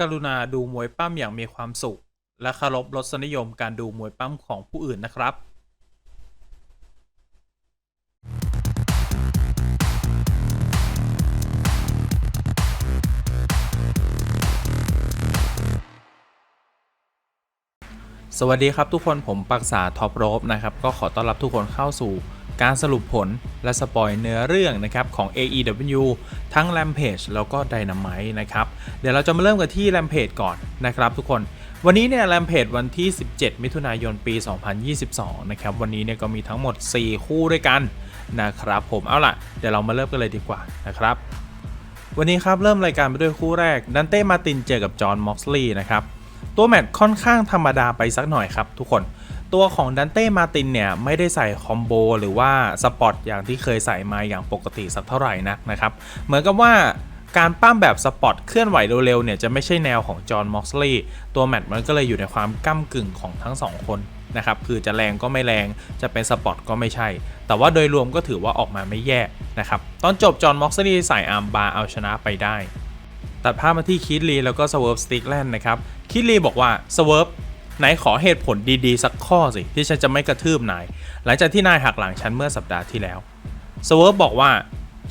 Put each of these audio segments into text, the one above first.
กรุณาดูมวยปั้มอย่างมีความสุข และเคารพรสนิยมการดูมวยปั้มของผู้อื่นนะครับสวัสดีครับทุกคนผมปักษาท็อปโรบนะครับ ก็ขอต้อนรับทุกคนเข้าสู่ การสรุปผลและสปอยเนื้อเรื่องนะครับของ AEW ทั้ง Rampage แล้วก็ Dynamite นะครับ เดี๋ยวเราจะมาเริ่มกันที่ Rampage ก่อนนะครับทุกคนวันนี้เนี่ย Rampage วันที่ 17 มิถุนายนปี 2022 นะครับ วันนี้เนี่ยก็มีทั้งหมด 4 คู่ด้วยกันนะครับผมเอาล่ะ เดี๋ยวเรามาเริ่มกันเลยดีกว่านะครับ วันนี้ครับเริ่มรายการไปด้วยคู่แรกดันเต้มาตินเจอกับจอห์นม็อกซ์ลีย์นะครับ ตัวแมตช์ค่อนข้างธรรมดาไปสักหน่อยครับทุกคน ตัวของดันเต้มาตินเนี่ยไม่ได้ใส่คอมโบหรือว่าสปอตอย่างที่เคยใส่มาอย่างปกติสักเท่าไหร่นักนะครับ เหมือนกับว่าการปั้มแบบสปอตเคลื่อนไหวเร็วๆเนี่ยจะไม่ใช่แนวของจอห์น ม็อกซ์ลีย์ตัวแมตช์มันก็เลยอยู่ในความก้ากึ่งของทั้งสองคนนะครับ คือจะแรงก็ไม่แรง จะเป็นสปอตก็ไม่ใช่ แต่ว่าโดยรวมก็ถือว่าออกมาไม่แย่นะครับ ตอนจบจอห์น ม็อกซ์ลีย์ใส่อาร์มบาร์เอาชนะไปได้ ตัดภาพมาที่คิดลีแล้วก็สเวิร์ฟสติ๊กแลนด์นะครับ คิดลีบอกว่าสเวิร์ฟ ไหนขอเหตุผลดีๆ สักข้อสิที่ฉันจะไม่กระทืบนาย หลังจากที่นายหักหลังฉันเมื่อสัปดาห์ที่แล้วสเวิร์ฟบอกว่า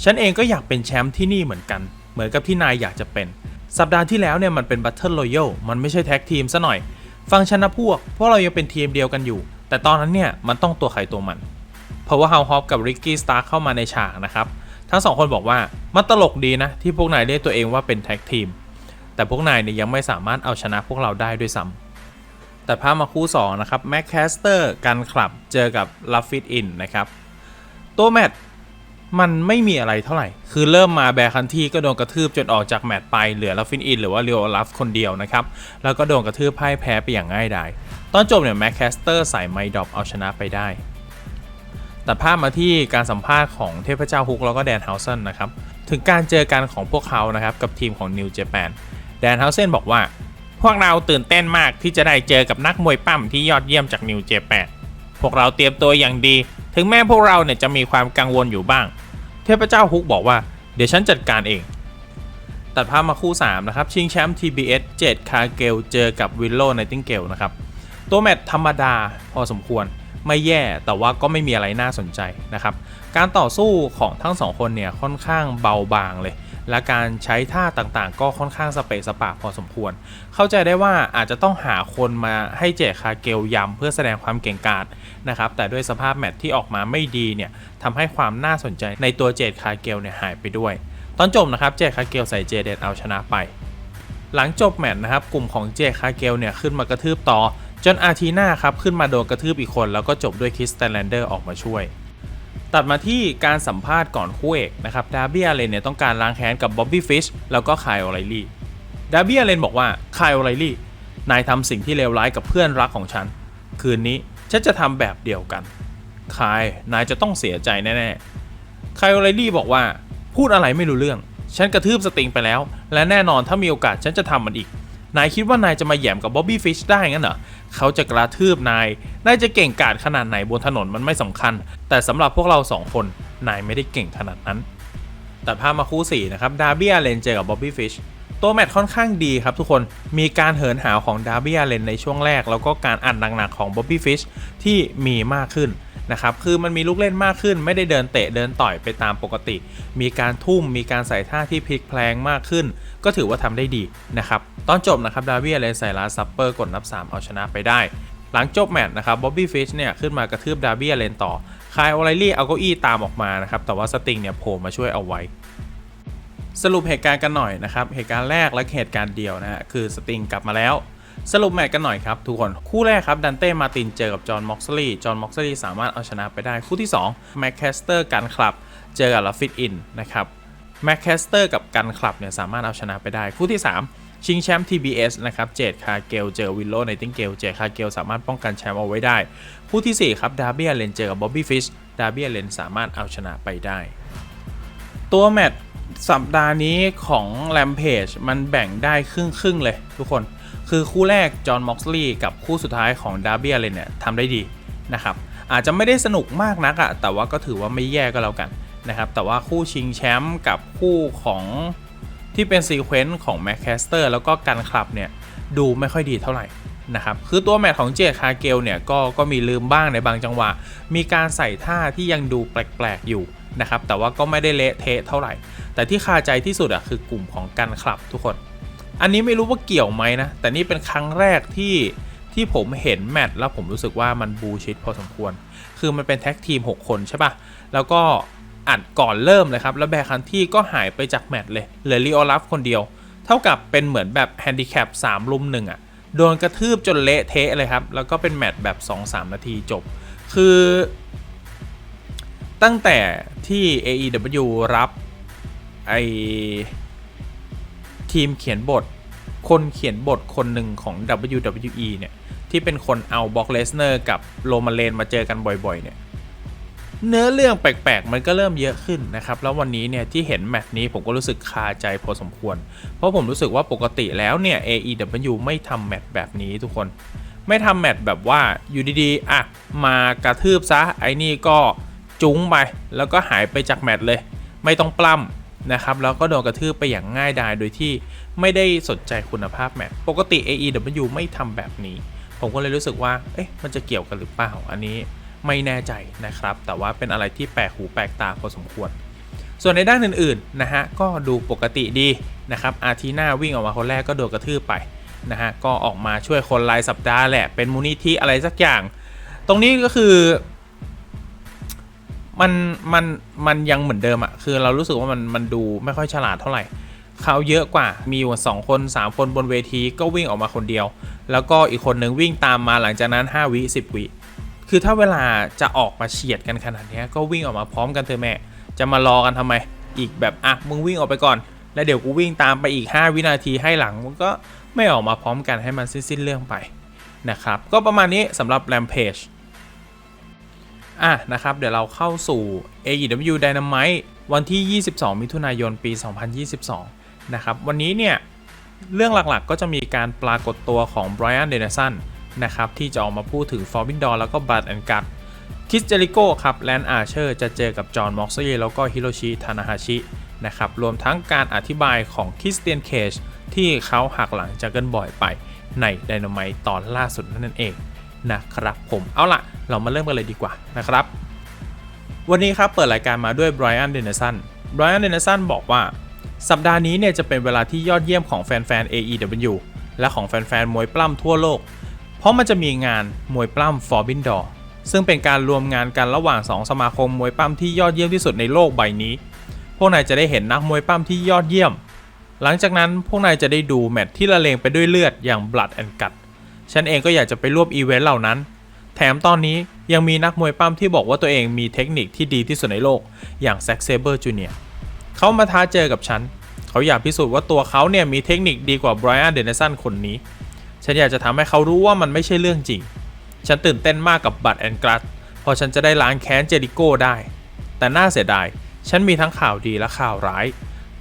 ฉันเองก็อยากเป็นแชมป์ที่นี่เหมือนกัน เหมือนกับที่นายอยากจะเป็น สัปดาห์ที่แล้วเนี่ยมันเป็นบัตเทิลรอยัลมันไม่ใช่แท็กทีมซะหน่อย ฟังฉันนะพวก เพราะเรายังเป็นทีมเดียวกันอยู่ แต่ตอนนั้นเนี่ยมันต้องตัวใครตัวมัน เพราะว่าเฮาฮอปกับริกกี้สตาร์เข้ามาในฉากนะครับ ทั้งสองคนบอกว่ามันตลกดีนะที่พวกนายเรียกตัวเองว่าเป็นแท็กทีม แต่พวกนายเนี่ยยังไม่สามารถเอาชนะพวกเราได้ด้วยซ้ำ แต่พามาคู่ 2 นะครับแม็กแคสเตอร์กันคลับเจอกับลัฟฟิตอินนะครับ ตัวแมตช์มันไม่มีอะไรเท่าไหร่ คือเริ่มมาแบคันที่ก็โดนกระทืบจนออกจากแมตช์ไปเหลือลัฟฟินอินหรือว่าเรียวลัฟคนเดียวนะครับ แล้วก็โดนกระทืบพ่ายแพ้ไปอย่างง่ายดาย ตอนจบเนี่ยแม็กแคสเตอร์ใส่ไมดรอปเอาชนะไปได้ ตัดภาพมาที่การสัมภาษณ์ของเทพเจ้าฮุกแล้วก็แดนเฮาเซนนะครับ ถึงการเจอกันของพวกเขานะครับกับทีมของนิวเจแปนแดนเฮาเซนบอกว่า พวกเราตื่นเต้นมากที่จะได้เจอกับนักมวยปั้มที่ยอดเยี่ยมจากนิวเจแปนพวกเราเตรียมตัวอย่างดี ถึงแม้พวกเราเนี่ยจะมีความกังวลอยู่บ้าง เทพเจ้าฮุกบอกว่า เดี๋ยวฉันจัดการเอง ตัดภาพมาคู่ 3 นะครับ ชิงแชมป์ TBS 7 คาเกล เจอกับวิลโลไนติงเกลนะครับ ตัวแมตช์ธรรมดาพอสมควรไม่แย่แต่ว่าก็ไม่มีอะไรน่าสนใจนะครับ การต่อสู้ของทั้งสองคนเนี่ยค่อนข้างเบาบางเลย และการใช้ท่าต่างๆ ก็ค่อนข้างสเปซสปะพอสมควร เข้าใจได้ว่าอาจจะต้องหาคนมาให้เจคาเกลยำเพื่อแสดงความเก่งกาจนะครับ แต่ด้วยสภาพแมตช์ที่ออกมาไม่ดีเนี่ยทำให้ความน่าสนใจในตัวเจคาเกลเนี่ยหายไปด้วย ตอนจบนะครับเจคาเกลใส่เจเดนเอาชนะไป หลังจบแมตช์นะครับกลุ่มของเจคาเกลเนี่ยขึ้นมากระทืบต่อ จนอาทีน่าครับขึ้นมาโดนกระทืบอีกคน แล้วก็จบด้วยคริสแตนแลนเดอร์ออกมาช่วย ตัดมาที่การสัมภาษณ์ก่อนคู่เอกนะครับดาร์บี้อาเลนเนี่ยต้องการล้างแค้นกับบ๊อบบี้ฟิชแล้วก็คายโอไลลี่ดาร์บี้อาเลนบอกว่าคายโอไลลี่นายทำสิ่งที่เลวร้ายกับเพื่อนรักของฉัน คืนนี้ฉันจะทำแบบเดียวกันคายนายจะต้องเสียใจแน่ๆคายโอไลลี่บอกว่า พูดอะไรไม่รู้เรื่อง ฉันกระทืบสติงไปแล้ว และแน่นอนถ้ามีโอกาสฉันจะทำมันอีก นายคิดว่านายจะมาแย่มกับบ๊อบบี้ฟิชได้งั้นเหรอเขาจะกระทืบนาย นายจะเก่งกาจขนาดไหนบนถนนมันไม่สำคัญ แต่สำหรับพวกเราสองคน นายไม่ได้เก่งขนาดนั้น ตัดภาพมาคู่4นะครับ ดาร์บี้อาเลนเจอกับบ๊อบบี้ฟิชตัวแมตช์ค่อนข้างดีครับทุกคน มีการเหินหาวของดาร์บี้อาเลนในช่วงแรก แล้วก็การอัดหนักๆของบ๊อบบี้ฟิชที่มีมากขึ้น นะครับคือมันมีลูกเล่นมากขึ้น ไม่ได้เดินเตะเดินต่อยไปตามปกติ มีการทุ่มมีการใส่ท่าที่พลิกแพลงมากขึ้น ก็ถือว่าทำได้ดีนะครับตอนจบนะครับดาร์บี้อเลนใส่ลาซัปเปอร์กดนับ 3 เอาชนะไปได้หลังจบแมตช์นะครับบ๊อบบี้ฟิชเนี่ยขึ้นมากระทืบดาร์บี้อเลนต่อ คายโอไลลี่เอาเก้าอี้ตามออกมานะครับ แต่ว่าสติงเนี่ยโผล่มาช่วยเอาไว้ สรุปเหตุการณ์กันหน่อยนะครับ เหตุการณ์แรกและเหตุการณ์เดียวนะฮะคือสติงกลับมาแล้ว สรุปแมตช์กันหน่อยครับทุกคน คู่แรกครับดันเต้มาตินเจอกับจอห์นม็อกซ์ลีย์จอห์นม็อกซ์ลีย์สามารถเอาชนะไปได้คู่ที่2แม็กแคสเตอร์กันคลับ เจอกับลาฟิตอินนะครับแม็กแคสเตอร์กับกันคลับเนี่ยสามารถเอาชนะไปได้คู่ที่ 3 ชิงแชมป์ TBS นะครับเจดคาเกลเจอวิลโลไนติงเกลเจดคาเกลสามารถป้องกันแชมป์เอาไว้ได้ คู่ทีสี่4ครับดาร์บี้อเลนเจอกับบ๊อบบี้ฟิชดาร์บี้อเลนสามารถเอาชนะไปได้ ตัวแมตช์สัปดาห์นี้ของ Rampage มันแบ่งได้ครึ่งครึ่งๆเลยทุกคน คือคู่แรกจอห์นม็อกซ์ลีย์กับคู่สุดท้ายของดาร์บี้อเลนเนี่ยทำได้ดีนะครับอาจจะไม่ได้สนุกมากนักอะแต่ว่าก็ถือว่าไม่แย่ก็แล้วกันนะครับแต่ว่าคู่ชิงแชมป์กับคู่ของที่เป็นซีเควนต์ของแมคแคสเตอร์แล้วก็กันคลับเนี่ยดูไม่ค่อยดีเท่าไหร่นะครับคือตัวแมตช์ของเจคคาเกลเนี่ยก็ก็มีลืมบ้างในบางจังหวะ มีการใส่ท่าที่ยังดูแปลกๆอยู่นะครับแต่ว่าก็ไม่ได้เละเทะเท่าไหร่ แต่ที่คาใจที่สุดอะคือกลุ่มของกันคลับทุกคน อันนี้ไม่รู้ว่าเกี่ยวไหมนะ แต่นี่เป็นครั้งแรกที่ที่ผมเห็นแมตช์แล้วผมรู้สึกว่ามันบูชิดพอสมควร คือมันเป็นแท็กทีม 6 คนใช่ปะแล้วก็อัดก่อนเริ่มเลยครับ แล้วแบคันที่ก็หายไปจากแมตช์เลยเหลือลีโอลัฟคนเดียว เท่ากับเป็นเหมือนแบบแฮนดิแคป3ลุมหนึ่งอะโดนกระทืบจนเละเทะเลยครับ แล้วก็เป็นแมตช์แบบ 2-3 นาทีจบ คือตั้งแต่ที่ AEW รับไอ ทีมเขียนบท คนเขียนบทคนหนึ่งของ WWE เนี่ย ที่เป็นคนเอาบ็อกเลสเนอร์กับโรมาเลนมาเจอกันบ่อยๆ เนี่ย เนื้อเรื่องแปลกๆ มันก็เริ่มเยอะขึ้นนะครับ แล้ววันนี้เนี่ย ที่เห็นแมตช์นี้ผมก็รู้สึกคาใจพอสมควร เพราะผมรู้สึกว่าปกติแล้วเนี่ย AEW ไม่ทำแมตช์แบบนี้ทุกคนไม่ทำแมตช์แบบว่าอยู่ดีๆ อะ มากระทืบซะ ไอ้นี่ก็จุ้งไป แล้วก็หายไปจากแมตช์เลย ไม่ต้องปล้ำ นะครับแล้วก็โดนกระทืบไปอย่างง่ายดายโดยที่ไม่ได้สนใจคุณภาพแมตช์ปกติ AEW ไม่ทำแบบนี้ ผมก็เลยรู้สึกว่า เอ๊ะ มันจะเกี่ยวกันหรือเปล่า อันนี้ไม่แน่ใจนะครับ แต่ว่าเป็นอะไรที่แปลกหูแปลกตาพอสมควร ส่วนในด้านอื่นๆนะฮะ ก็ดูปกติดีนะครับ อาทีน่าวิ่งออกมาคนแรกก็โดนกระทืบไปนะฮะ ก็ออกมาช่วยคนรายสัปดาห์แหละ เป็นมูลนิธิอะไรสักอย่าง ตรงนี้ก็คือ มันมันมันยังเหมือนเดิมอะคือเรารู้สึกว่ามันมันดูไม่ค่อยฉลาดเท่าไหร่เขาเยอะกว่ามีอยู่สองคน3คนบนเวทีก็วิ่งออกมาคนเดียว แล้วก็อีกคนหนึ่งวิ่งตามมาหลังจากนั้น 5 วิ10 วิคือถ้าเวลาจะออกมาเฉียดกันขนาดนี้ก็วิ่งออกมาพร้อมกันเถอะแม่ จะมารอกันทำไม อีกแบบอะมึงวิ่งออกไปก่อน แล้วเดี๋ยวกูวิ่งตามไปอีก 5 วินาทีให้หลังมันก็ไม่ออกมาพร้อมกันให้มันสิ้นๆเรื่องไปนะครับก็ประมาณนี้สำหรับ Rampage อะนะครับ เดี๋ยวเราเข้าสู่ AEW Dynamite วันที่ 22 มิถุนายน ปี 2022 นะครับ วันนี้เนี่ย เรื่องหลักๆก็จะมีการปรากฏตัวของ Brian Danielson นะครับ ที่จะออกมาพูดถึง Forbidden Door แล้วก็ Blood and Gut คิสเจริโก้ครับแลนอาร์เชอร์จะเจอกับจอห์นม็อกซี่แล้วก็ฮิโรชิทานาฮาชินะครับรวมทั้งการอธิบายของคริสเตียนเคจที่เขาหักหลังจากเกิลบอยไปใน d y น a m i t e ตอนล่าสุดนั่นเอง นะครับผมเอาล่ะ เรามาเริ่มกันเลยดีกว่านะครับ วันนี้ครับเปิดรายการมาด้วยไบรอันเดนสันไบรอันเดนสันบอกว่า สัปดาห์นี้เนี่ยจะเป็นเวลาที่ยอดเยี่ยมของแฟนๆ AEW และของแฟนๆ มวยปล้ำทั่วโลก เพราะมันจะมีงานมวยปล้ำ Forbidden Door ซึ่งเป็นการรวมงานกันระหว่าง 2 สมาคมมวยปล้ำที่ยอดเยี่ยมที่สุดในโลกใบนี้ พวกนายจะได้เห็นนักมวยปล้ำที่ยอดเยี่ยม หลังจากนั้นพวกนายจะได้ดูแมตช์ที่ละเลงไปด้วยเลือดอย่าง Blood and Gut ฉันเองก็อยากจะไปร่วมอีเวนต์เหล่านั้น แถมตอนนี้ยังมีนักมวยปล้ำที่บอกว่าตัวเองมีเทคนิคที่ดีที่สุดในโลก อย่างแซ็กเซเบอร์จูเนียเขามาท้าเจอกับฉัน เขาอยากพิสูจน์ว่าตัวเขาเนี่ยมีเทคนิคดีกว่าไบรอันเดนสันคนนี้ ฉันอยากจะทำให้เขารู้ว่ามันไม่ใช่เรื่องจริง ฉันตื่นเต้นมากกับบัตแอนกรัสพราะฉันจะได้ล้างแค้นเจริโก้ได้ แต่น่าเสียดาย ฉันมีทั้งข่าวดีและข่าวร้าย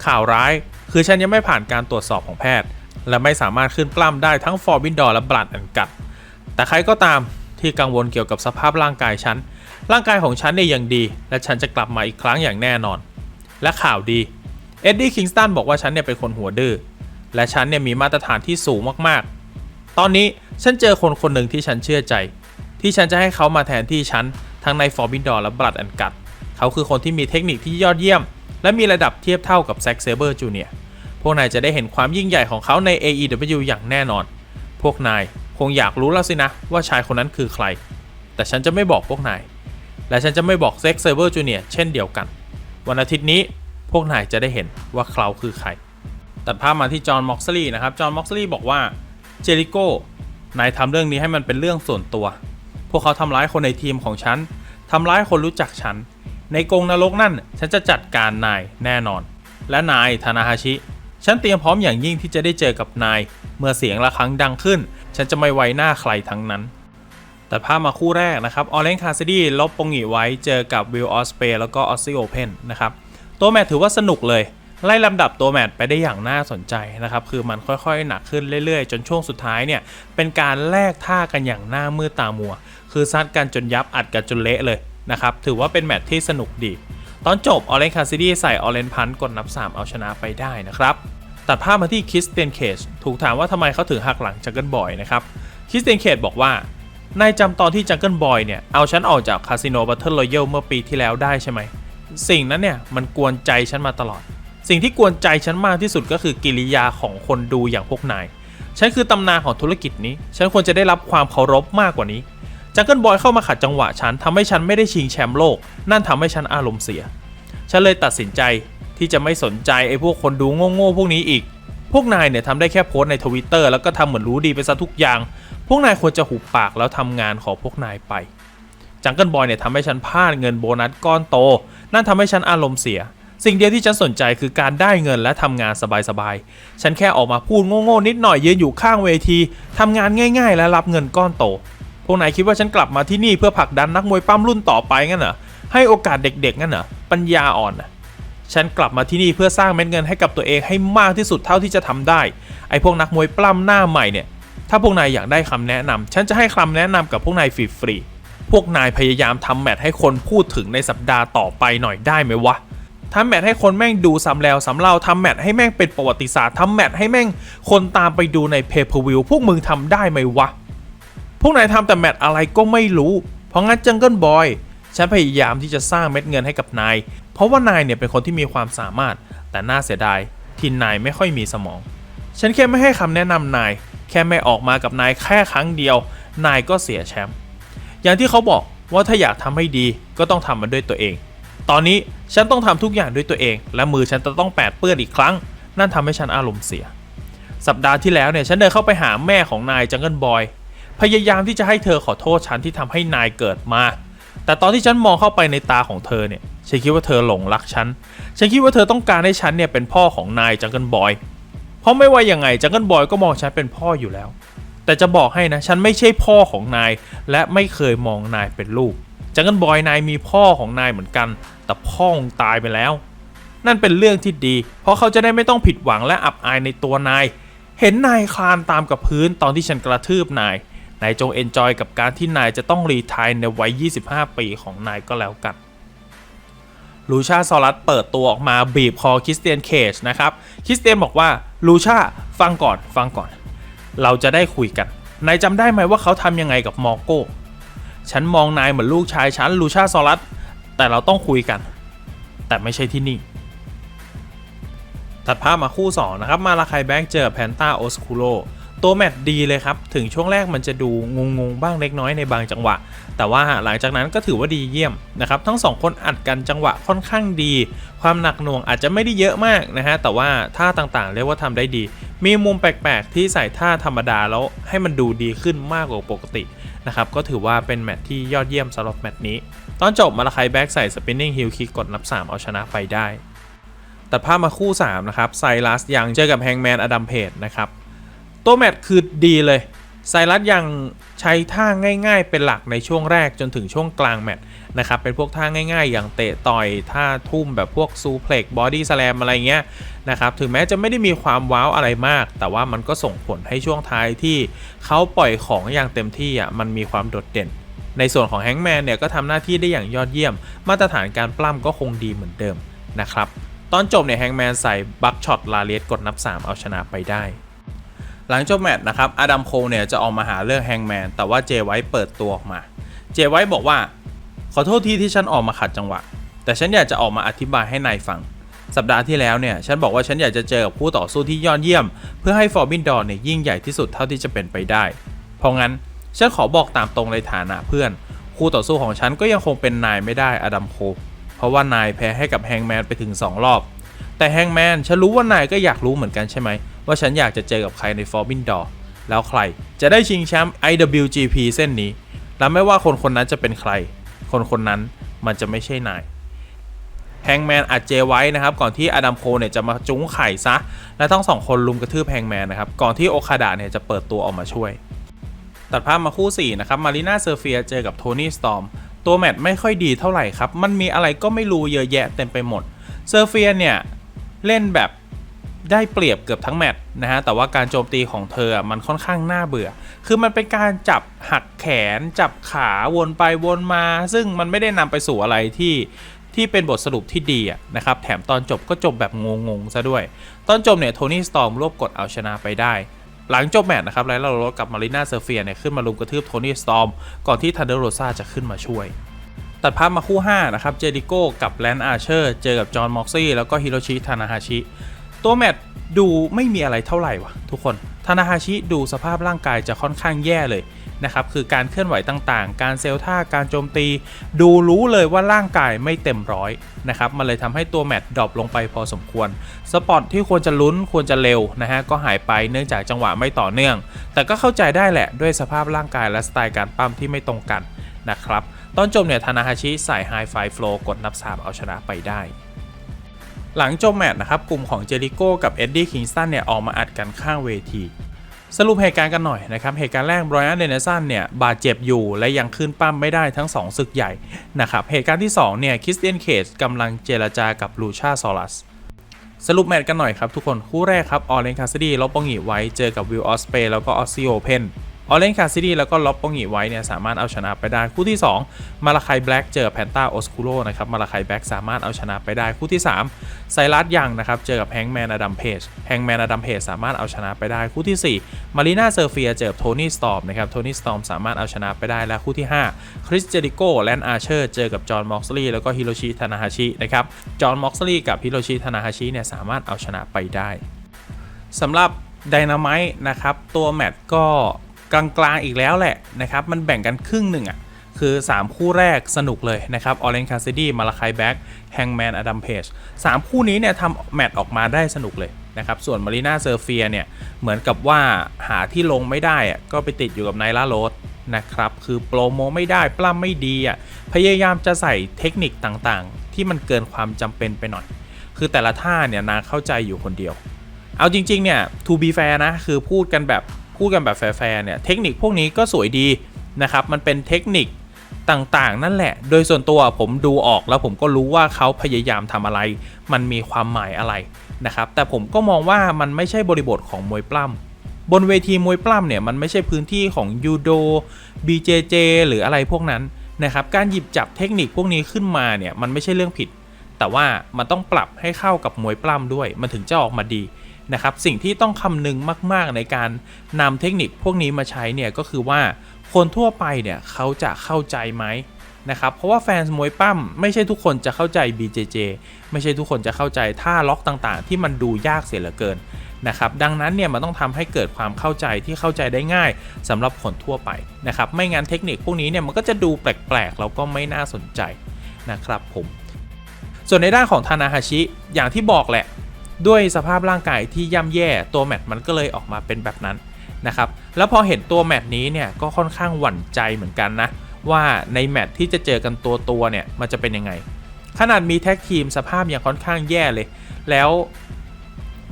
ข่าวร้ายคือฉันยังไม่ผ่านการตรวจสอบของแพทย์ และไม่สามารถขึ้นปล้ำได้ทั้งฟอร์บินดอร์และบลัดแอนกัด แต่ใครก็ตามที่กังวลเกี่ยวกับสภาพร่างกายฉัน ร่างกายของฉันเนี่ยยังดี และฉันจะกลับมาอีกครั้งอย่างแน่นอน และข่าวดี เอ็ดดี้คิงสตันบอกว่าฉันเนี่ยเป็นคนหัวดื้อ และฉันเนี่ยมีมาตรฐานที่สูงมากๆ ตอนนี้ฉันเจอคนคนหนึ่งที่ฉันเชื่อใจ ที่ฉันจะให้เขามาแทนที่ฉันทั้งใน Forbidden Door และ Blood and Gut เขาคือคนที่มีเทคนิคที่ยอดเยี่ยม และมีระดับเทียบเท่ากับแซ็กเซเบอร์จูเนียพ วกนายจะได้เห็นความยิ่งใหญ่ของเขาใน AEW อย่างแน่นอน พวกนายคงอยากรู้แล้วสินะว่าชายคนนั้นคือใคร แต่ฉันจะไม่บอกพวกนาย และฉันจะไม่บอกเซ็กเซเบอร์จูเนียเช่นเดียวกัน วันอาทิตย์นี้พวกนายจะได้เห็นว่าเขาคือใคร ตัดภาพมาที่จอห์นม็อกซลีนะครับ จอห์นม็อกซลีบอกว่าเจริโก้ นายทำเรื่องนี้ให้มันเป็นเรื่องส่วนตัว พวกเขาทำร้ายคนในทีมของฉันทำร้ายคนรู้จักฉัน ในกรงนรกนั่น ฉันจะจัดการนายแน่นอน และนายธนาฮาชิ ฉันเตรียมพร้อมอย่างยิ่งที่จะได้เจอกับนาย เมื่อเสียงระฆังดังขึ้น ฉันจะไม่ไว้หน้าใครทั้งนั้น แต่ภาพมาคู่แรกนะครับออเรนคาซิดี้ลบปงหีไว้เจอกับวิลออสเปแล้วก็ออสซิโอเพนนะครับตัวแมตช์ถือว่าสนุกเลยไล่ลำดับตัวแมตช์ไปได้อย่างน่าสนใจนะครับ คือมันค่อยๆ หนักขึ้นเรื่อยๆ จนช่วงสุดท้ายเนี่ย เป็นการแลกท่ากันอย่างหน้ามืดตามัว คือซัดกันจนยับอัดกันจนเละเลยนะครับ ถือว่าเป็นแมตช์ที่สนุกดี ตอนจบออเรนคาซิดี้ใส่ออเรนพันกดนับ 3 เอาชนะไปได้นะครับ ตัดภาพมาที่คิสเตียนเคจถูกถามว่าทำไมเขาถึงหักหลังจังเกิลบอยนะครับคิสเตียนเคจบอกว่านายจำตอนที่จังเกิลบอยเนี่ย เอาฉันออกจากคาสิโนบัตเทิลรอยัลเมื่อปีที่แล้วได้ใช่ไหม สิ่งนั้นเนี่ย มันกวนใจฉันมาตลอด สิ่งที่กวนใจฉันมากที่สุดก็คือกิริยาของคนดูอย่างพวกนาย ฉันคือตำนานของธุรกิจนี้ ฉันควรจะได้รับความเคารพมากกว่านี้ จังเกิลบอยเข้ามาขัดจังหวะฉันทำให้ฉันไม่ได้ชิงแชมป์โลก นั่นทำให้ฉันอารมณ์เสีย ฉันเลยตัดสินใจที่จะไม่สนใจไอ้พวกคนดูโง่ๆพวกนี้อีก พวกนายเนี่ยทำได้แค่โพสในทวิตเตอร์แล้วก็ทำเหมือนรู้ดีไปซะทุกอย่าง พวกนายควรจะหุบปากแล้วทำงานของพวกนายไป จังเกิลบอยเนี่ยทำให้ฉันพลาดเงินโบนัสก้อนโต นั่นทำให้ฉันอารมณ์เสีย สิ่งเดียวที่ฉันสนใจคือการได้เงินและทำงานสบายๆ ฉันแค่ออกมาพูดโง่ๆนิดหน่อยยืนอยู่ข้างเวทีทำงานง่าย ๆ และรับเงินก้อนโต พวกนายคิดว่าฉันกลับมาที่นี่เพื่อผลักดันนักมวยปั้มรุ่นต่อไปงั้นเหรอ ให้โอกาสเด็กๆงั้นเหรอ ปัญญาอ่อนนะฉันกลับมาที่นี่เพื่อสร้างเม็ดเงินให้กับตัวเองให้มากที่สุดเท่าที่จะทำได้ ไอ้พวกนักมวยปล้ำหน้าใหม่เนี่ย ถ้าพวกนายอยากได้คำแนะนำฉันจะให้คำแนะนำกับพวกนายฟรีๆ พวกนายพยายามทำแมตช์ให้คนพูดถึงในสัปดาห์ต่อไปหน่อยได้ไหมวะทำแมตช์ให้คนแม่งดูซ้ำแล้วซ้ำเล่าทำแมตช์ให้แม่งเป็นประวัติศาสตร์ทำแมตช์ให้แม่งคนตามไปดูในเพย์เพอร์วิวพวกมึงทำได้ไหมวะ พวกนายทำแต่แมตช์อะไรก็ไม่รู้ เพราะงั้นจังเกิลบอยฉันพยายามที่จะสร้างเม็ดเงินให้กับนาย เพราะว่านายเนี่ยเป็นคนที่มีความสามารถ แต่น่าเสียดายที่นายไม่ค่อยมีสมอง ฉันแค่ไม่ให้คำแนะนำนาย แค่ไม่ออกมากับนายแค่ครั้งเดียว นายก็เสียแชมป์ อย่างที่เขาบอกว่าถ้าอยากทำให้ดีก็ต้องทำมันด้วยตัวเอง ตอนนี้ฉันต้องทำทุกอย่างด้วยตัวเอง และมือฉันจะต้องแปดเปื้อนอีกครั้ง นั่นทำให้ฉันอารมณ์เสีย สัปดาห์ที่แล้วเนี่ยฉันเดินเข้าไปหาแม่ของนายจังเกิลบอย พยายามที่จะให้เธอขอโทษฉันที่ทำให้นายเกิดมา แต่ตอนที่ฉันมองเข้าไปในตาของเธอเนี่ย ฉันคิดว่าเธอหลงรักฉัน ฉันคิดว่าเธอต้องการให้ฉันเนี่ยเป็นพ่อของนายจังเกิลบอย เพราะไม่ว่ายังไงจังเกิลบอยก็มองฉันเป็นพ่ออยู่แล้ว แต่จะบอกให้นะ ฉันไม่ใช่พ่อของนาย และไม่เคยมองนายเป็นลูก จังเกิลบอยนายมีพ่อของนายเหมือนกัน แต่พ่อของตายไปแล้ว นั่นเป็นเรื่องที่ดี เพราะเขาจะได้ไม่ต้องผิดหวังและอับอายในตัวนาย เห็นนายคลานตามกับพื้นตอนที่ฉันกระทืบนาย นายจงเอนจอยกับการที่นายจะต้องรีทายในวัย 25 ปีของนายก็แล้วกันลูชาซอรัสเปิดตัวออกมาบีบคอคริสเตียนเคจนะครับ คริสเตียนบอกว่าลูชาฟังก่อนฟังก่อน เราจะได้คุยกัน นายจำได้ไหมว่าเขาทำยังไงกับมอโก้ ฉันมองนายเหมือนลูกชายฉันลูชาซอรัสแต่เราต้องคุยกัน แต่ไม่ใช่ที่นี่ตัดภาพมาคู่ 2 นะครับ มาลาไคแบ็กเจอแพนต้าโอสคูโ o ตัวแมตช์ดีเลยครับ ถึงช่วงแรกมันจะดูงงๆบ้างเล็กน้อยในบางจังหวะ แต่ว่าหลังจากนั้นก็ถือว่าดีเยี่ยมนะครับทั้งสองคนอัดกันจังหวะค่อนข้างดี ความหนักหน่วงอาจจะไม่ได้เยอะมากนะฮะแต่ว่าท่าต่างๆ เรียกว่าทำได้ดี มีมุมแปลกๆ ที่ใส่ท่าธรรมดาแล้วให้มันดูดีขึ้นมากกว่าปกตินะครับก็ถือว่าเป็นแมตช์ที่ยอดเยี่ยมสำหรับแมตช์นี้ ตอนจบมาลาไคแบ็กใส่สปินนิ่งฮิลคิกกดนับ 3 เอาชนะไปได้ตัดภาพมาคู่ 3 นะครับไซรัสยังเจอกับแฮงแมนอดัมเพจนะครับ ตัวแมตช์คือดีเลยไซรัสยังใช้ท่าง่ายๆ เป็นหลักในช่วงแรกจนถึงช่วงกลางแมตช์นะครับเป็นพวกท่าง่ายๆ อย่างเตะต่อยท่าทุ่มแบบพวกซูเพล็กบอดี้สแลมอะไรเงี้ยนะครับถึงแม้จะไม่ได้มีความว้าวอะไรมาก แต่ว่ามันก็ส่งผลให้ช่วงท้ายที่เขาปล่อยของอย่างเต็มที่อะมันมีความโดดเด่น ในส่วนของแฮงแมนเนี่ยก็ทำหน้าที่ได้อย่างยอดเยี่ยม มาตรฐานการปล้ำก็คงดีเหมือนเดิมนะครับตอนจบเนี่ยแฮงแมนใส่บัคช็อตลาเลสกดนับ 3 เอาชนะไปได้ หลังจบแมตช์นะครับอดัมโคลเนี่ยจะออกมาหาเรื่องแฮงแมนแต่ว่าเจไว้เปิดตัวออกมา เจไว้บอกว่า ขอโทษทีที่ฉันออกมาขัดจังหวะ แต่ฉันอยากจะออกมาอธิบายให้นายฟัง สัปดาห์ที่แล้วเนี่ย ฉันบอกว่าฉันอยากจะเจอกับคู่ต่อสู้ที่ยอดเยี่ยม เพื่อให้ฟอร์บินดอนเนี่ยยิ่งใหญ่ที่สุดเท่าที่จะเป็นไปได้ เพราะงั้นฉันขอบอกตามตรงในฐานะเพื่อน คู่ต่อสู้ของฉันก็ยังคงเป็นนายไม่ได้อดัมโคลเพราะว่านายแพ้ให้กับแฮงแมนไปถึง 2 รอบ แต่แฮงแมนฉันรู้ว่านายก็อยากรู้เหมือนกันใช่ไหม ว่าฉันอยากจะเจอกับใครในฟอร์บินดอร์แล้วใครจะได้ชิงแชมป์ IWGP เส้นนี้ และไม่ว่าคนคนนั้นจะเป็นใคร คนคนนั้นมันจะไม่ใช่นายแฮงแมนอัดเจไว้นะครับ ก่อนที่อดัมโคเนี่ยจะมาจุ้งไข่ซะ และทั้งสองคนลุมกระทืบแฮงแมนนะครับ ก่อนที่โอคาดะเนี่ยจะเปิดตัวออกมาช่วย ตัดภาพมาคู่ 4 นะครับ มารีนาเซอร์เฟียเจอกับโทนี่สตอมตัวแมตช์ไม่ค่อยดีเท่าไหร่ครับ มันมีอะไรก็ไม่รู้เยอะแยะเต็มไปหมด เซอร์เฟียเนี่ย เล่นแบบ ได้เปรียบเกือบทั้งแมตช์นะฮะแต่ว่าการโจมตีของเธอมันค่อนข้างน่าเบื่อ คือมันเป็นการจับหักแขน จับขาวนไปวนมา ซึ่งมันไม่ได้นำไปสู่อะไรที่ที่เป็นบทสรุปที่ดีนะครับ แถมตอนจบก็จบแบบงงๆซะด้วย ตอนจบเนี่ยโทนี่สตอมรวบกดเอาชนะไปได้ หลังจบแมตช์นะครับไลลาโรสกับมารีนาเซอร์เฟียเนี่ยขึ้นมาลุมกระทืบโทนี่สตอมก่อนที่ทันเดอร์โรซาจะขึ้นมาช่วย ตัดภาพมาคู่ 5 นะครับ เจดิโก้กับแลนอาร์เชอร์ เจอกับจอห์นม็อกซี่แล้วก็ฮิโรชิทานาฮาชิ ตัวแมตดูไม่มีอะไรเท่าไหร่วะทุกคนทานาฮาชิดูสภาพร่างกายจะค่อนข้างแย่เลยนะครับคือการเคลื่อนไหวต่างๆ การเซลท่าการโจมตี ดูรู้เลยว่าร่างกายไม่เต็มร้อยนะครับมันเลยทำให้ตัวแมตดรอปลงไปพอสมควร สปอตที่ควรจะลุ้นควรจะเร็วนะฮะก็หายไปเนื่องจากจังหวะไม่ต่อเนื่อง แต่ก็เข้าใจได้แหละด้วยสภาพร่างกายและสไตล์การปั้มที่ไม่ตรงกันนะครับตอนจบเนี่ยทานาฮาชิใส่ไฮไฟฟลกดนับสามเอาชนะไปได้ หลังจบแมตช์นะครับ กลุ่มของเจริโก้กับเอ็ดดี้คิงสตันเนี่ยออกมาอัดกันข้างเวที สรุปเหตุการณ์กันหน่อยนะครับ เหตุการณ์แรกบรอันเดนเนสันเนี่ยบาดเจ็บอยู่และยังขึ้นปั้มไม่ได้ทั้ง 2 ศึกใหญ่นะครับ เหตุการณ์ที่ 2 เนี่ยคริสเตียนเคสกำลังเจรจากับลูชาซอลัสสรุปแมตช์กันหน่อยครับทุกคนคู่แรกครับออเรนคาซิดี้ลบปองหีไว้เจอกับวิลออสเปแล้วก็ออสซิโอเพน ออเรนคาซิดี้แล้วก็ล็อบปองหีไว้เนี่ยสามารถเอาชนะไปได้คู่ที่ 2 มาลาคายแบล็กเจอแพนต้าออสคูโรนะครับมาลาคายแบล็กสามารถเอาชนะไปได้คู่ที่3ไซรัสยังนะครับเจอกับแฮงแมนอดัมเพจแฮงแมนอดัมเพจสามารถเอาชนะไปได้คู่ที่ 4 มารีนาเซอร์เฟียเจอโทนี่สตอมนะครับโทนี่สตอมสามารถเอาชนะไปได้และคู่ที่ 5 คริสเจริโกแลนอาร์เชอร์เจอกับจอห์นม็อกซลีแล้วก็ฮิโรชิทานาฮาชินะครับจอห์นม็อกซลีกับฮิโรชิทานาฮาชิเนี่ยสามารถเอาชนะไปได้สำหรับไดนาไมต์นะครับตัวแมตช์ก็ กลางๆอีกแล้วแหละนะครับ มันแบ่งกันครึ่งหนึ่งอะคือ 3 คู่แรกสนุกเลยนะครับออเรนคาซิดี้มาลาคายแบ็กแฮงแมนอดัมเพจสามคู่นี้เนี่ยทำแมตช์ออกมาได้สนุกเลยนะครับ ส่วนมารีนาเซอร์เฟียเนี่ย เหมือนกับว่าหาที่ลงไม่ได้อะก็ไปติดอยู่กับไนล่าโรสนะครับ คือโปรโมไม่ได้ ปล้ำไม่ดีอะพยายามจะใส่เทคนิคต่างๆ ที่มันเกินความจำเป็นไปหน่อย คือแต่ละท่าเนี่ยนางเข้าใจอยู่คนเดียว เอาจริงๆเนี่ย to be fair นะ คือพูดกันแบบ พูดกันแบบแฟร์ๆเนี่ยเทคนิคพวกนี้ก็สวยดีนะครับมันเป็นเทคนิคต่างๆ นั่นแหละ โดยส่วนตัวผมดูออกแล้วผมก็รู้ว่าเขาพยายามทำอะไร มันมีความหมายอะไรนะครับแต่ผมก็มองว่ามันไม่ใช่บริบทของมวยปล้ำบนเวทีมวยปล้ำเนี่ยมันไม่ใช่พื้นที่ของยูโด BJJ หรืออะไรพวกนั้นนะครับการหยิบจับเทคนิคพวกนี้ขึ้นมาเนี่ยมันไม่ใช่เรื่องผิด แต่ว่ามันต้องปรับให้เข้ากับมวยปล้ำด้วย มันถึงจะออกมาดี นะครับสิ่งที่ต้องคำนึงมาก ๆ ในการนำเทคนิคพวกนี้มาใช้เนี่ยก็คือว่าคนทั่วไปเนี่ยเขาจะเข้าใจไหมนะครับเพราะว่าแฟนมวยปั้มไม่ใช่ทุกคนจะเข้าใจ BJJ ไม่ใช่ทุกคนจะเข้าใจท่าล็อกต่างๆ ที่มันดูยากเสียเหลือเกินนะครับดังนั้นเนี่ยมันต้องทำให้เกิดความเข้าใจที่เข้าใจได้ง่ายสำหรับคนทั่วไปนะครับไม่งั้นเทคนิคพวกนี้เนี่ยมันก็จะดูแปลกๆแล้วก็ไม่น่าสนใจนะครับผมส่วนในด้านของทานาฮาชิอย่างที่บอกแหละ ด้วยสภาพร่างกายที่ย่ำแย่ตัวแมตมันก็เลยออกมาเป็นแบบนั้นนะครับแล้วพอเห็นตัวแมตนี้เนี่ยก็ค่อนข้างหวั่นใจเหมือนกันนะว่าในแมตที่จะเจอกันตัวตัวเนี่ยมันจะเป็นยังไง ขนาดมีแท็กทีมสภาพยังค่อนข้างแย่เลย แล้ว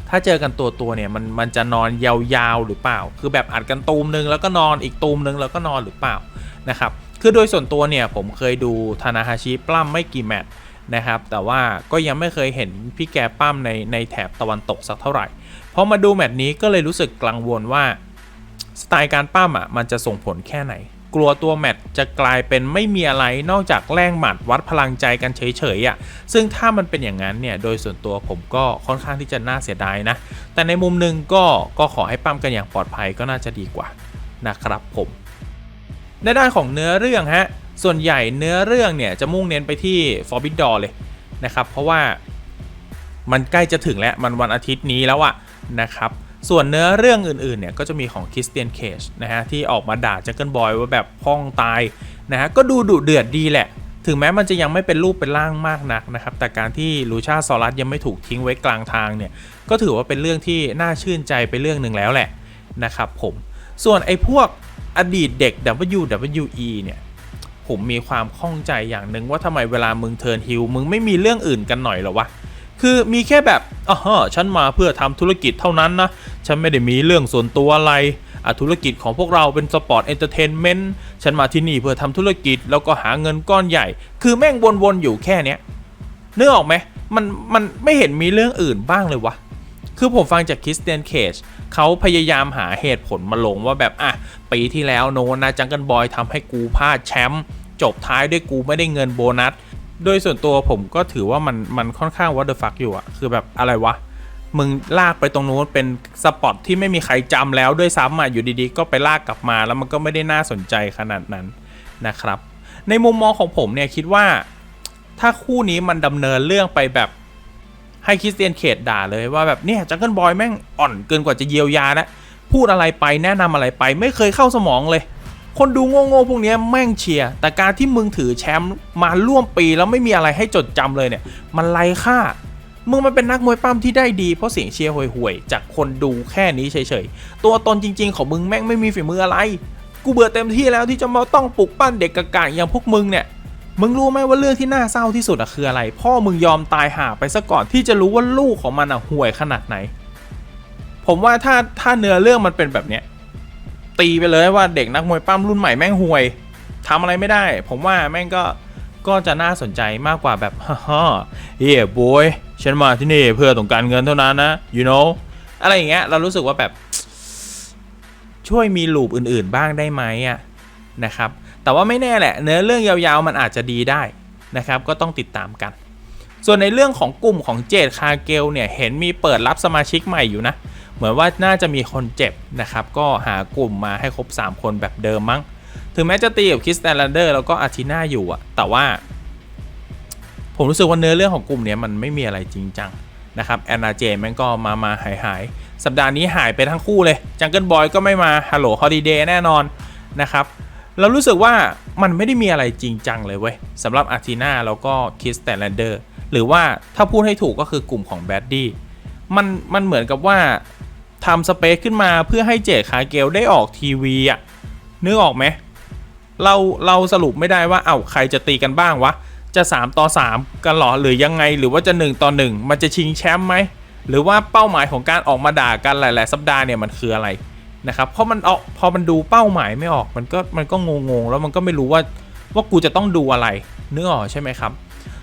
ถ้าเจอกันตัวตัวเนี่ยมันมันจะนอนยาวๆหรือเปล่า คือแบบอัดกันตูมนึงแล้วก็นอนอีกตูมนึงแล้วก็นอนหรือเปล่านะครับคือโดยส่วนตัวเนี่ยผมเคยดูทานาฮาชิปล้ำไม่กี่แมตช์ นะครับ แต่ว่าก็ยังไม่เคยเห็นพี่แกปั้มในในแถบตะวันตกสักเท่าไหร่พอมาดูแมตช์นี้ก็เลยรู้สึกกังวลว่าสไตล์การปั้มอะมันจะส่งผลแค่ไหน กลัวตัวแมตช์จะกลายเป็นไม่มีอะไรนอกจากแรงหมัดวัดพลังใจกันเฉยๆอะซึ่งถ้ามันเป็นอย่างนั้นเนี่ยโดยส่วนตัวผมก็ค่อนข้างที่จะน่าเสียดายนะ แต่ในมุมหนึ่งก็ก็ขอให้ปั้มกันอย่างปลอดภัยก็น่าจะดีกว่านะครับผมในด้านของเนื้อเรื่องฮะ ส่วนใหญ่เนื้อเรื่องเนี่ยจะมุ่งเน้นไปที่ Forbid Door เลยนะครับเพราะว่ามันใกล้จะถึงแล้วมันวันอาทิตย์นี้แล้วอะนะครับส่วนเนื้อเรื่องอื่นๆเนี่ยก็จะมีของคริสเตียนเคชนะฮะที่ออกมาด่าจักเกิลบอยว่าแบบพ้องตายนะฮะก็ดูดุเดือดดีแหละ ถึงแม้มันจะยังไม่เป็นรูปเป็นร่างมากนักนะครับแต่การที่ลูชาซอรัสยังไม่ถูกทิ้งไว้กลางทางเนี่ยก็ถือว่าเป็นเรื่องที่น่าชื่นใจไปเรื่องหนึ่งแล้วแหละนะครับผมส่วนไอ้พวกอดีตเด็ก WWE เนี่ย ผมมีความข้องใจอย่างหนึ่งว่าทำไมเวลามึงเทิร์นฮิลมึงไม่มีเรื่องอื่นกันหน่อยหรอวะคือมีแค่แบบอ๋อฉันมาเพื่อทำธุรกิจเท่านั้นนะฉันไม่ได้มีเรื่องส่วนตัวอะไรอะธุรกิจของพวกเราเป็นสปอร์ตเอนเตอร์เทนเมนต์ฉันมาที่นี่เพื่อทำธุรกิจแล้วก็หาเงินก้อนใหญ่ คือแม่งวนๆอยู่แค่เนี้ยนึกออกไหมมันมันไม่เห็นมีเรื่องอื่นบ้างเลยวะ คือผมฟังจากคริสเตียนเคจเขาพยายามหาเหตุผลมาลงว่าแบบอะปีที่แล้วโนนะจังกันบอยทำให้กูพลาดแชมป์จบท้ายด้วยกูไม่ได้เงินโบนัส โดยส่วนตัวผมก็ถือว่ามันมันค่อนข้าง what the fuck อยู่อะคือแบบอะไรวะ มึงลากไปตรงนู้นเป็นสปอตที่ไม่มีใครจำแล้วด้วยซ้ำอะอยู่ดีๆ ก็ไปลากกลับมาแล้วมันก็ไม่ได้น่าสนใจขนาดนั้นนะครับ ในมุมมองของผมเนี่ยคิดว่า ถ้าคู่นี้มันดำเนินเรื่องไปแบบ ให้คริสเตียนเขตด่าเลยว่าแบบเนี่ยจังเกิลบอยแม่งอ่อนเกินกว่าจะเยียวยาแล้วพูดอะไรไปแนะนำอะไรไปไม่เคยเข้าสมองเลย คนดูโง่ๆพวกนี้แม่งเชียร์แต่การที่มึงถือแชมป์มาร่วมปีแล้วไม่มีอะไรให้จดจำเลยเนี่ย มันไร้ค่ามึงมันเป็นนักมวยปั้มที่ได้ดีเพราะเสียงเชียร์ห่วยๆจากคนดูแค่นี้เฉยๆ ตัวตนจริงๆ ของมึงแม่งไม่มีฝีมืออะไร กูเบื่อเต็มที่แล้วที่จะมาต้องปลุกปั้นเด็กกะกะอย่างพวกมึงเนี่ย มึงรู้ไหมว่าเรื่องที่น่าเศร้าที่สุดอะคืออะไร พ่อมึงยอมตายหาไปซะก่อนที่จะรู้ว่าลูกของมันอะห่วยขนาดไหน ผมว่าถ้าถ้าเนื้อเรื่องมันเป็นแบบเนี้ยตีไปเลยว่าเด็กนักมวยปั้มรุ่นใหม่แม่งห่วยทำอะไรไม่ได้ ผมว่าแม่งก็ก็จะน่าสนใจมากกว่าแบบฮ่าฮ่าเฮ้ยบอยฉันมาที่นี่เพื่อต้องการเงินเท่านั้นนะ you know อะไรอย่างเงี้ยเรารู้สึกว่าแบบ ช่วยมีลูปอื่น ๆ บ้างได้ไหมอะนะครับ แต่ว่าไม่แน่แหละ เนื้อเรื่องยาวๆมันอาจจะดีได้นะครับ ก็ต้องติดตามกัน ส่วนในเรื่องของกลุ่มของเจดคาเกลเนี่ยเห็นมีเปิดรับสมาชิกใหม่อยู่นะ เหมือนว่าน่าจะมีคนเจ็บนะครับ ก็หากลุ่มมาให้ครบ 3 คนแบบเดิมมั้ง ถึงแม้จะตีกับคริสแตนแลนเดอร์แล้วก็อาทิน่าอยู่อะแต่ว่า ผมรู้สึกว่าเนื้อเรื่องของกลุ่มเนี้ยมันไม่มีอะไรจริงจังนะครับแอนนาเจม่งก็มามาหายหายสัปดาห์นี้หายไปทั้งคู่เลยจังเกิลบอยก็ไม่มาฮัลโหลฮอลิเดย์แน่นอนนะครับ เรารู้สึกว่ามันไม่ได้มีอะไรจริงจังเลยเว้ยสำหรับอาร์ทีนาแล้วก็คิสแตนแลนเดอร์หรือว่าถ้าพูดให้ถูกก็คือกลุ่มของแบดดี้มันมันเหมือนกับว่าทำสเปซขึ้นมาเพื่อให้เจคาเกลได้ออกทีวีอะนึกออกไหมเราเราสรุปไม่ได้ว่าเอ้าใครจะตีกันบ้างวะ จะ 3 ต่อ 3 กันหรอหรือยังไงหรือว่าจะ 1 ต่อ 1 มันจะชิงแชมป์ไหมหรือว่าเป้าหมายของการออกมาด่ากันหลาย ๆ สัปดาห์เนี่ยมันคืออะไร นะครับเพราะมันออกพอมันดูเป้าหมายไม่ออกมันก็มันก็งงๆแล้วมันก็ไม่รู้ว่าว่ากูจะต้องดูอะไรเนึกออกใช่ไหมครับ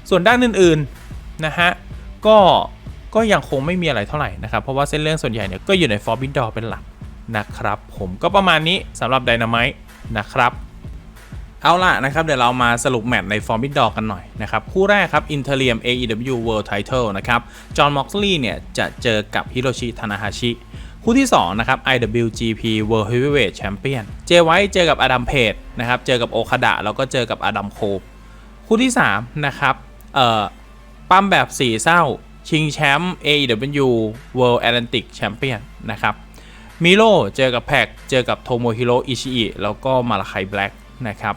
ส่วนด้านอื่นๆนะฮะก็ก็ยังคงไม่มีอะไรเท่าไหร่นะครับ เพราะว่าเส้นเรื่องส่วนใหญ่เนี่ยก็อยู่ใน Forbidden Door เป็นหลักนะครับ ผมก็ประมาณนี้สำหรับ Dynamite นะครับ เอาล่ะนะครับ เดี๋ยวเรามาสรุปแมตช์ใน Forbidden Door กันหน่อยนะครับ คู่แรกครับ Interim AEW World Title นะครับ จอห์นม็อกซ์ลีย์เนี่ยจะเจอกับฮิโรชิทานาฮาชิ คู่ที่ 2 นะครับ IWGP World Heavyweight Champion เจไว้เจอกับอดัมเพจนะครับ เจอกับโอคาดะแล้วก็เจอกับอดัมโคบคู่ที่ 3 นะครับ เอ่อ ปั้มแบบ4เศร้า ชิงแชมป์ AEW World Atlantic Champion นะครับ มิโ o เจอกับแพ็กเจอกับโทโมฮิโรอิชิอิแล้วก็มาลาไคแบล็กนะครับ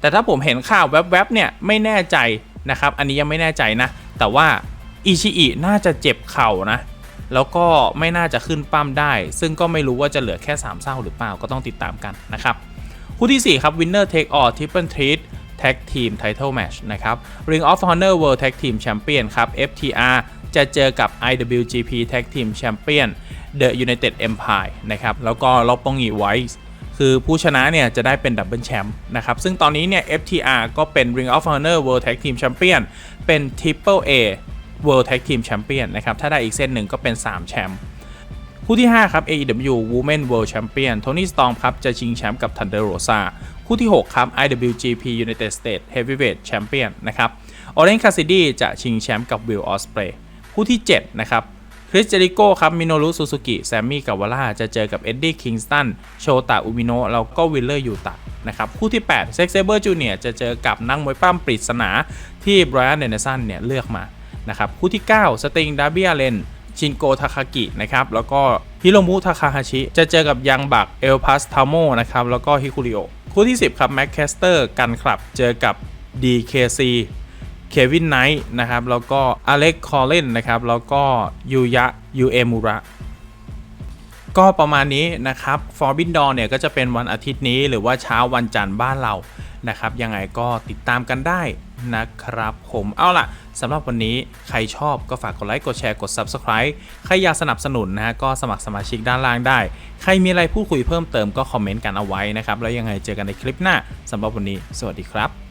แต่ถ้าผมเห็นข่าวแวบๆเนี่ยไม่แน่ใจนะครับ อันนี้ยังไม่แน่ใจนะ แต่ว่าอิชิอิน่าจะเจ็บเข่านะ แล้วก็ไม่น่าจะขึ้นปั้มได้ ซึ่งก็ไม่รู้ว่าจะเหลือแค่3เศร้าหรือเปล่าก็ต้องติดตามกันนะครับคู่ที่ 4 ครับ Winner Take All Triple Threat Tag Team Title Match นะครับ Ring of Honor World Tag Team Champion ครับ FTR จะเจอกับ IWGP Tag Team Champion The United Empire นะครับ แล้วก็ลอปปองอีไวส์คือผู้ชนะเนี่ยจะได้เป็นดับเบิลแชมป์นะครับ ซึ่งตอนนี้เนี่ย FTR ก็เป็น Ring of Honor World Tag Team Champion เป็น Triple A World Tag Team Champion นะครับ ถ้าได้อีกเส้นหนึ่งก็เป็น 3 แชมป์ คู่ที่ 5 ครับ AEW Women World Champion Tony Storm ครับ จะชิงแชมป์กับ Thunder Rosa คู่ที่ 6 ครับ IWGP United States Heavyweight Champion นะครับ Orange Cassidy จะชิงแชมป์กับ Will Ospreay คู่ที่ 7 นะครับคริสเจริโก้ครับ มิโนรุซูซูกิ แซมมี่กาวาร่า จะเจอกับเอ็ดดี้ คิงสตัน โชตะอุมิโนะแล้วก็วิลเลอร์ยูตะนะครับ คู่ที่ 8 เซ็กเซเบอร์จูเนียจะเจอกับนักมวยปั้มปริศนาที่ไบรอัน เดนสันเนี่ย เลือกมา นะครับคู่ที่ 9 สติงดาร์เบียเลนชินโกทาคากินะครับแล้วก็ฮิโรมุทาคาฮาชิ จะเจอกับยังบักเอลพัสทาโมนะครับแล้วก็ฮิคุริโอคู่ที่ 10 ครับแม็กแคสเตอร์กันคลับเจอกับ DKC เควินไนท์นะครับแล้วก็อเล็กคอลเลนนะครับแล้วก็ยูยะยูเอมูระก็ประมาณนี้นะครับฟอร์บินดอเนี่ยก็จะเป็นวันอาทิตย์นี้หรือว่าเช้าวันจันทร์บ้านเรานะครับยังไงก็ติดตามกันได้ นะครับผมเอาล่ะสำหรับวันนี้ใครชอบก็ฝากกดไลค์กดแชร์กด Subscribe ใครอยากสนับสนุนนะฮะก็สมัครสมาชิกด้านล่างได้ ใครมีอะไรพูดคุยเพิ่มเติมก็คอมเมนต์กันเอาไว้นะครับ แล้วยังไงเจอกันในคลิปหน้าสำหรับวันนี้ สวัสดีครับ